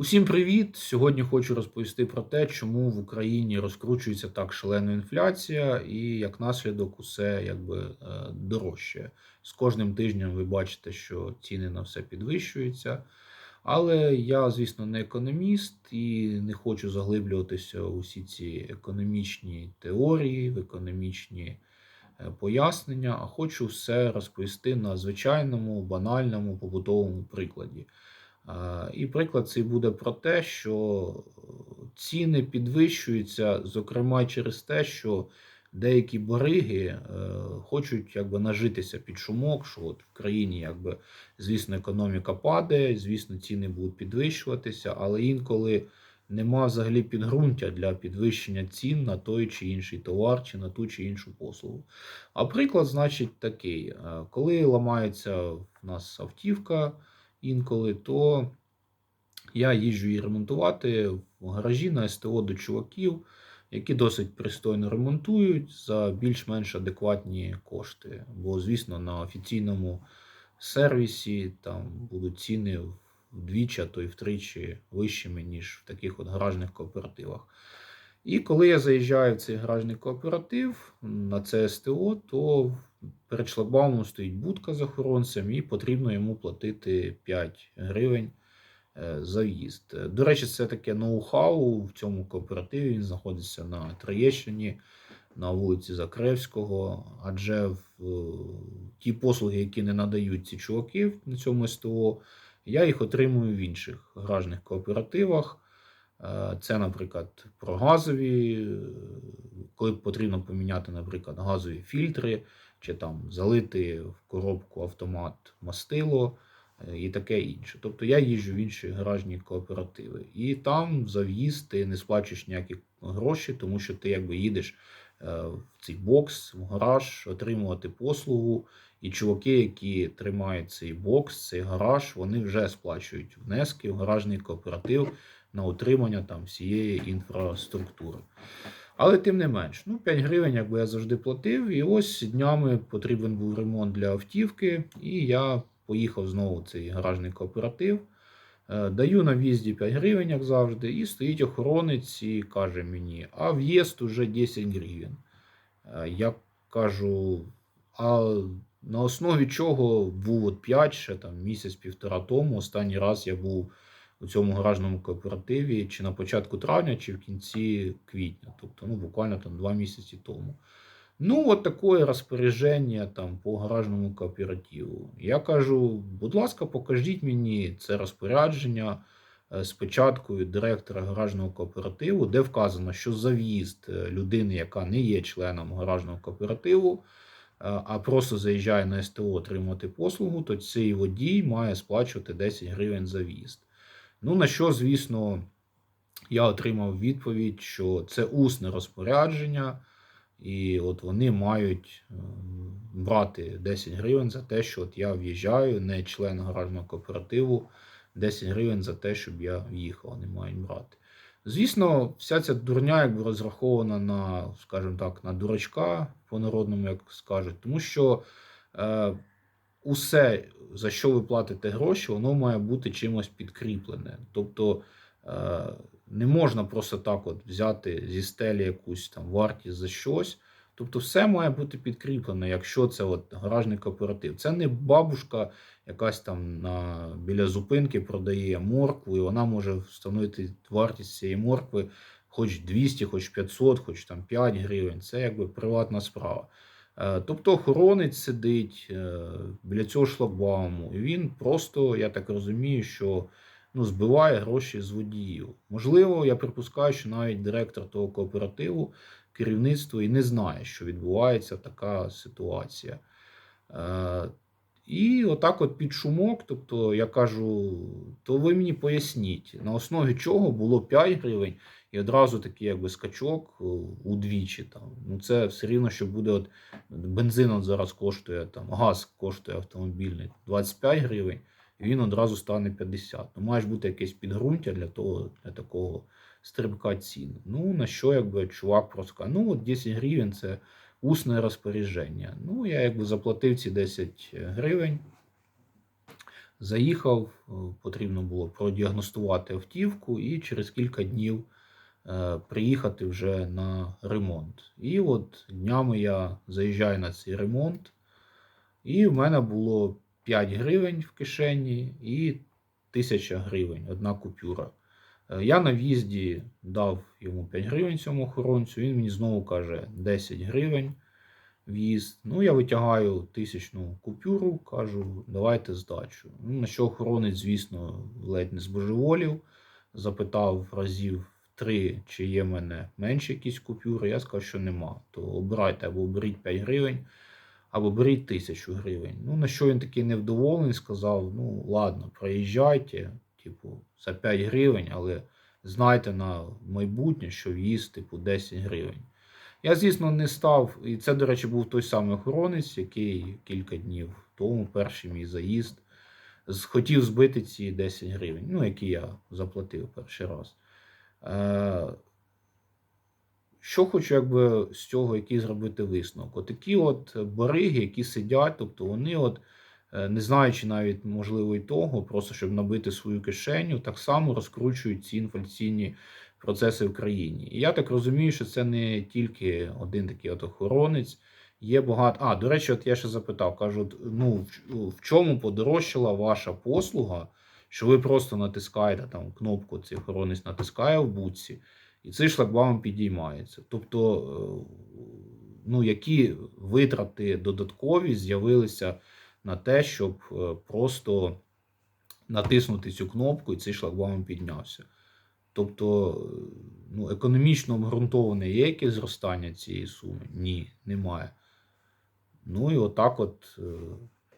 Усім привіт! Сьогодні хочу розповісти про те, чому в Україні розкручується так шалена інфляція, і як наслідок усе якби е, дорожче. З кожним тижнем ви бачите, що ціни на все підвищуються. Але я, звісно, не економіст і не хочу заглиблюватися у всі ці економічні теорії, в економічні е, пояснення, а хочу все розповісти на звичайному, банальному, побутовому прикладі. І приклад цей буде про те, що ціни підвищуються, зокрема через те, що деякі бариги е, хочуть якби нажитися під шумок, що от в країні, якби, звісно, економіка падає, звісно, ціни будуть підвищуватися, але інколи нема взагалі підґрунтя для підвищення цін на той чи інший товар, чи на ту чи іншу послугу. А приклад, значить, такий: Е, коли ламається в нас автівка інколи, то я їжджу її ремонтувати в гаражі на СТО до чуваків, які досить пристойно ремонтують за більш-менш адекватні кошти. Бо, звісно, на офіційному сервісі там будуть ціни вдвічі, а то й втричі вищими, ніж в таких от гаражних кооперативах. І коли я заїжджаю в цей гаражний кооператив на це СТО, то перед шлагбаумом стоїть будка з охоронцем, і потрібно йому платити 5 гривень е, за в'їзд. До речі, це таке ноу-хау в цьому кооперативі. Він знаходиться на Троєщині, на вулиці Закревського. Адже в е, ті послуги, які не надають ці чуваки на цьому СТО, я їх отримую в інших гаражних кооперативах. Е, Це, наприклад, про газові, е, коли потрібно поміняти, наприклад, газові фільтри, чи там залити в коробку автомат мастило е, і таке інше. Тобто я їжджу в інші гаражні кооперативи. І там за в'їзд ти не сплачуєш ніякі гроші, тому що ти якби їдеш в цей бокс, в гараж, отримувати послугу. І чуваки, які тримають цей бокс, цей гараж, вони вже сплачують внески в гаражний кооператив на утримання там всієї інфраструктури. Але тим не менш, ну 5 гривень, якби я завжди платив, і ось днями потрібен був ремонт для автівки, і я поїхав знову цей гаражний кооператив. Е, Даю на в'їзді 5 гривень, як завжди, і стоїть охоронець і каже мені, а в'їзд уже 10 гривень. Е, Я кажу, а на основі чого був от 5 ще там місяць-півтора тому. Останній раз я був у цьому гаражному кооперативі чи на початку травня, чи в кінці квітня, тобто ну, буквально там два місяці тому. Ну, от таке розпорядження там по гаражному кооперативу. Я кажу, будь ласка, покажіть мені це розпорядження е, спочатку директора гаражного кооперативу, де вказано, що за е, людини, яка не є членом гаражного кооперативу, е, а просто заїжджає на СТО отримувати послугу, то цей водій має сплачувати 10 гривень за в'їзд. Ну, на що, звісно, я отримав відповідь, що це усне розпорядження, і от вони мають е, брати 10 гривень за те, що от я в'їжджаю, не член гаражного кооперативу, 10 гривень за те, щоб я в'їхав, вони мають брати. Звісно, вся ця дурня якби розрахована на, скажімо так, на дурачка по-народному, як скажуть, тому що. Е, усе, за що ви платите гроші, воно має бути чимось підкріплене. Тобто е, не можна просто так от взяти зі стелі якусь там вартість за щось. Тобто, все має бути підкріплене, якщо це от гаражний кооператив. Це не бабушка, якась там на, біля зупинки продає моркву, і вона може встановити вартість цієї моркви хоч 200, хоч 500, хоч там 5 гривень. Це якби приватна справа. Е, тобто охоронець сидить е, біля цього шлагбауму, і він просто, я так розумію, що ну, збиває гроші з водіїв. Можливо, я припускаю, що навіть директор того кооперативу, керівництво і не знає, що відбувається така ситуація. І отак, от під шумок, тобто я кажу, то ви мені поясніть, на основі чого було 5 гривень. І одразу такий якби скачок е, удвічі. Там. Ну Це все рівно, що буде от бензин от зараз коштує, там, газ коштує автомобільний 25 гривень, і він одразу стане 50. Ну, має бути якесь підґрунтя для того, для такого стрибка цін. Ну, на що якби чувак просто каже, ну от 10 гривень це усне розпорядження. Ну, я якби заплатив ці 10 гривень. Заїхав, е, потрібно було продіагностувати автівку і через кілька днів е, приїхати вже на ремонт. І от днями я заїжджаю на цей ремонт, і в мене було 5 гривень в кишені і 1000 гривень, одна купюра. Е, Я на в'їзді дав йому 5 гривень цьому охоронцю, він мені знову каже 10 гривень в'їзд. Ну, я витягаю тисячну купюру, кажу, давайте здачу. Ну, на що охоронець, звісно, ледь не збожеволів, запитав разів три, чи є в мене менше якісь купюри. Я сказав, що нема. То обирайте або беріть 5 гривень, або беріть тисячу гривень. Ну, на що він такий невдоволений, сказав: ну, ладно, проїжджайте, типу, за 5 гривень, але знайте на майбутнє, що в'їзд, типу, 10 гривень. Я, звісно, не став, і це, до речі, був той самий охоронець, який кілька днів тому, перший мій заїзд, хотів збити ці 10 гривень, ну, які я заплатив перший раз. Е, що хочу якби з цього який зробити висновок? Отакі от бариги, які сидять, тобто вони, от, не знаючи навіть можливо і того, просто щоб набити свою кишеню, так само розкручують ці інфляційні процеси в країні. І я так розумію, що це не тільки один такий от охоронець. Є багато. А, до речі, от я ще запитав, кажу, ну в- в чому подорожчала ваша послуга, що ви просто натискаєте там кнопку, цей охоронець натискає в буці, і цей шлагбаум підіймається. Тобто, е, ну, які витрати додаткові з'явилися на те, щоб е, просто натиснути цю кнопку, і цей шлагбаум піднявся. Тобто, е, ну, економічно обґрунтоване є якесь зростання цієї суми? Ні, немає. Ну і отак, от, е,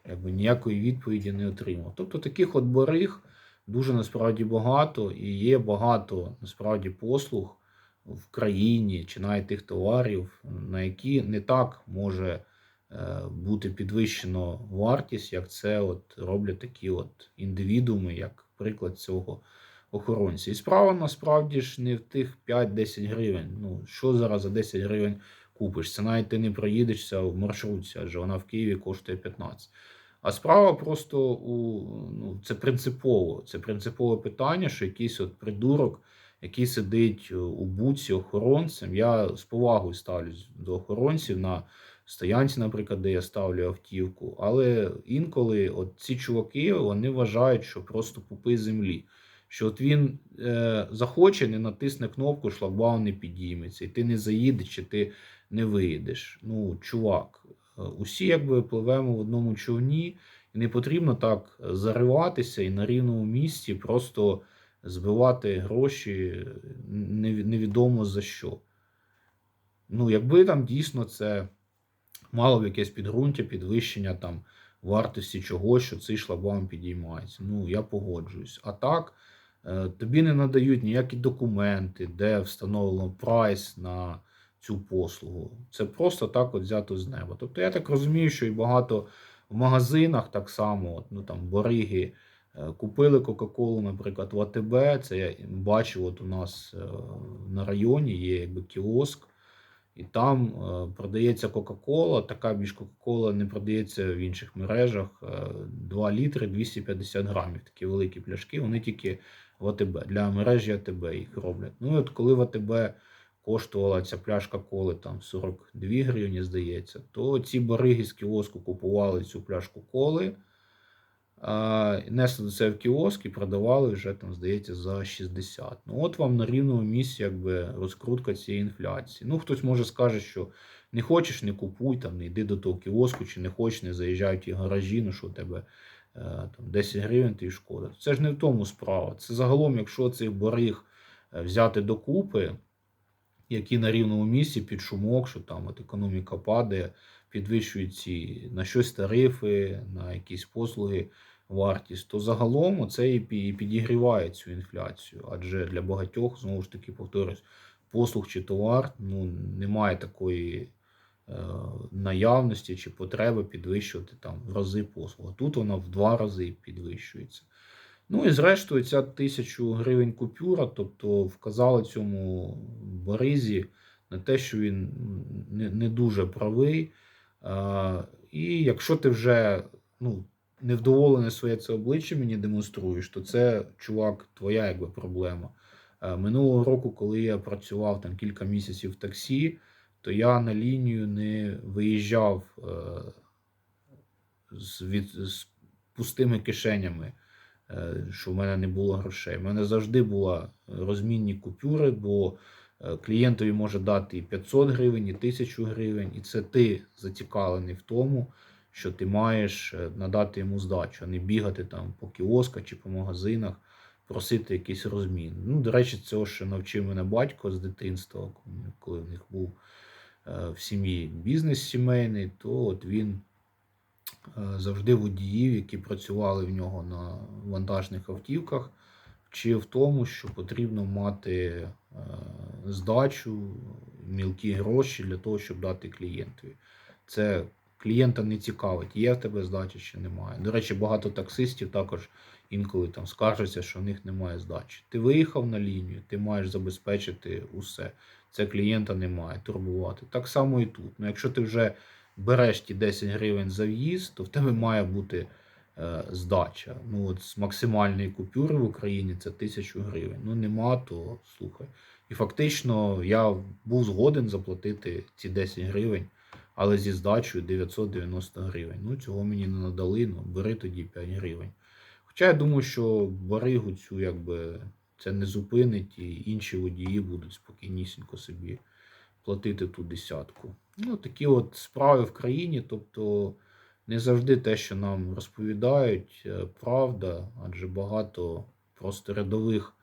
якби ніякої відповіді не отримав. Тобто таких от бариг дуже насправді багато, і є багато насправді послуг в країні чи навіть тих товарів, на які не так може бути підвищено вартість, як це от роблять такі от індивідууми, як приклад цього охоронця. І справа насправді ж не в тих 5-10 гривень. Ну, що зараз за 10 гривень купиш? Це навіть ти не проїдешся в маршрутці, адже вона в Києві коштує 15. А справа просто у ну, це принципово. Це принципове питання, що якийсь от придурок, який сидить е, у буці охоронцем. Я з повагою ставлюсь до охоронців на стоянці, наприклад, де я ставлю автівку. Але інколи от ці чуваки вони вважають, що просто пупи землі. Що от він е, захоче, не натисне кнопку, шлагбаум не підійметься, і ти не заїдеш, чи ти не виїдеш. Ну, чувак, е, усі якби пливемо в одному човні, і не потрібно так зариватися і на рівному місці просто збивати гроші невідомо за що. Ну, якби там дійсно це мало б якесь підґрунтя, підвищення там вартості чогось, що цей шлагбаум підіймається. Ну, я погоджуюсь. А так, е, тобі не надають ніякі документи, де встановлено прайс на цю послугу. Це просто так от взято з неба. Тобто я так розумію, що і багато в магазинах так само, от, ну там бориги. е, Купили Кока-Колу, наприклад, в АТБ. Це я бачив, от у нас е, на районі є якби кіоск, і там е, продається Кока-Кола. Така більш Кока-Кола не продається в інших мережах. Е, 2 літри 250 грамів. Такі великі пляшки, вони тільки в АТБ. Для мережі АТБ їх роблять. Ну і от коли в АТБ коштувала ця пляшка коли там 42 гривні, здається, то ці бариги з кіоску купували цю пляшку коли. Несли це в кіоск і продавали вже там, здається, за 60. Ну, от вам на рівному місці якби розкрутка цієї інфляції. Ну, хтось може скаже, що не хочеш, не купуй, там, не йди до того кіоску, чи не хочеш, не заїжджай в ті гаражі, ну що у тебе е, там 10 гривень тобі шкода. Це ж не в тому справа. Це загалом, якщо цих бариг е, взяти докупи, які на рівному місці під шумок, що там от економіка падає, підвищують ці на щось тарифи, на якісь послуги вартість, то загалом це і підігріває цю інфляцію. Адже для багатьох, знову ж таки, повторюсь, послуг чи товар ну, немає такої е, наявності чи потреби підвищувати там в рази послугу. Тут вона в два рази підвищується. Ну і зрештою, ця тисячу гривень купюра, тобто вказала цьому Боризі на те, що він не, не дуже правий. А, і якщо ти вже ну, невдоволене своє це обличчя мені демонструєш, то це, чувак, твоя якби проблема. Е, Минулого року, коли я працював там кілька місяців в таксі, то я на лінію не виїжджав е, з, від, з пустими кишенями, е, що в мене не було грошей. У мене завжди були розмінні купюри, бо клієнтові може дати і 500 гривень, і 1000 гривень, і це ти зацікавлений в тому, що ти маєш е, надати йому здачу, а не бігати там по кіосках чи по магазинах, просити якийсь розмін. Ну, до речі, цього ще навчив мене батько з дитинства, коли в них був е, в сім'ї бізнес сімейний, то от він е, завжди водіїв, які працювали в нього на вантажних автівках, вчив тому, що потрібно мати здачу, мілкі гроші для того, щоб дати клієнтові. Це клієнта не цікавить, є в тебе здача чи немає. До речі, багато таксистів також інколи там скаржаться, що в них немає здачі. Ти виїхав на лінію, ти маєш забезпечити усе. Це клієнта не має турбувати. Так само і тут. Ну, якщо ти вже береш ті 10 гривень за в'їзд, то в тебе має бути е, здача. Ну, от з максимальної купюри в Україні це 1000 гривень. Ну нема, то слухай. І фактично я був згоден заплатити ці 10 гривень, але зі здачею 990 гривень. Ну, цього мені не надали, ну бери тоді 5 гривень. Хоча я думаю, що баригу цю якби це не зупинить, і інші водії будуть спокійнісінько собі платити ту десятку. Ну, такі от справи в країні, тобто не завжди те, що нам розповідають, е, правда, адже багато просто рядових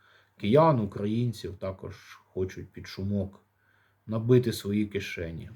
киян, українців також хочуть під шумок набити свої кишені.